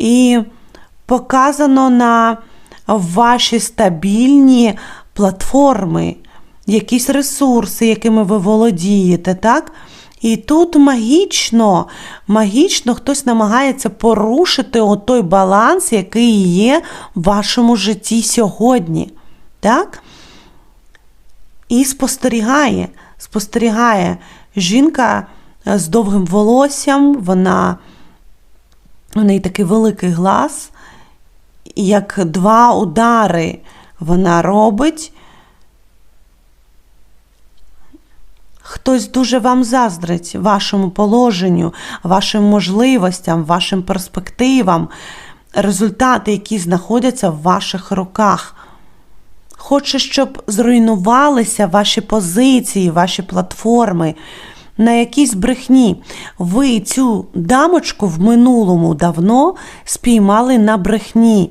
і показано на ваші стабільні платформи, якісь ресурси, якими ви володієте, так? І тут магічно, магічно хтось намагається порушити той баланс, який є в вашому житті сьогодні. Так? І спостерігає, спостерігає жінка з довгим волоссям, вона у неї такий великий глаз, і як два удари вона робить. Хтось дуже вам заздрить вашому положенню, вашим можливостям, вашим перспективам, результати, які знаходяться в ваших руках. Хоче, щоб зруйнувалися ваші позиції, ваші платформи на якійсь брехні. Ви цю дамочку в минулому давно спіймали на брехні.